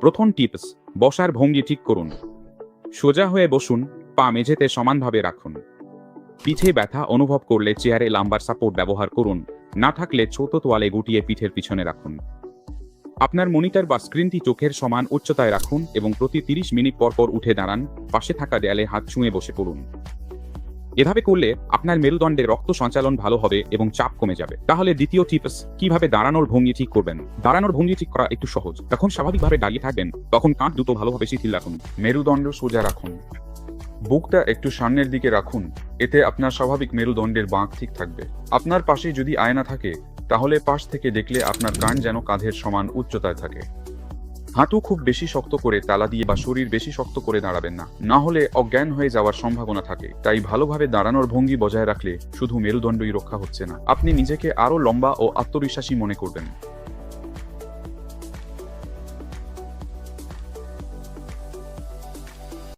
প্রথম টিপস, বসার ভঙ্গি ঠিক করুন। সোজা হয়ে বসুন, পা মেঝেতে সমানভাবে রাখুন। পিঠে ব্যথা অনুভব করলে চেয়ারে লাম্বার সাপোর্ট ব্যবহার করুন, না থাকলে ছোট তোয়ালে গুটিয়ে পিঠের পিছনে রাখুন। আপনার মনিটর বা স্ক্রিনটি চোখের সমান উচ্চতায় রাখুন এবং প্রতি তিরিশ মিনিট পর পর উঠে দাঁড়ান, পাশে থাকা দেয়ালে হাত ছুঁয়ে বসে পড়ুন। এভাবে করলে আপনার মেরুদণ্ডে রক্ত সঞ্চালন ভালো হবে এবং চাপ কমে যাবে। তাহলে দ্বিতীয় টিপস, কীভাবে দাঁড়ানোর ভঙ্গি ঠিক করবেন? দাঁড়ানোর ভঙ্গি ঠিক করা একটু সহজ। যখন স্বাভাবিকভাবে দাঁড়িয়ে থাকবেন, তখন কাঁধ দুটো ভালোভাবে শিথিল রাখুন। মেরুদণ্ড সোজা রাখুন। বুকটা একটু সামনের দিকে রাখুন। এতে আপনার স্বাভাবিক মেরুদণ্ডের বাঁক ঠিক থাকবে। আপনার পাশে যদি আয়না থাকে, তাহলে পাশ থেকে দেখলে আপনার কান যেন কাঁধের সমান উচ্চতায় থাকে। হাঁটু খুব বেশি শক্ত করে তালা দিয়ে বা শরীর বেশি শক্ত করে দাঁড়াবেন না। না হলে অজ্ঞান হয়ে যাওয়ার সম্ভাবনা থাকে। তাই ভালোভাবে দাঁড়ানোর ভঙ্গি বজায় রাখলে শুধু মেরুদণ্ডই রক্ষা হচ্ছে না। আপনি নিজেকে আরও লম্বা ও আত্মবিশ্বাসী মনে করবেন।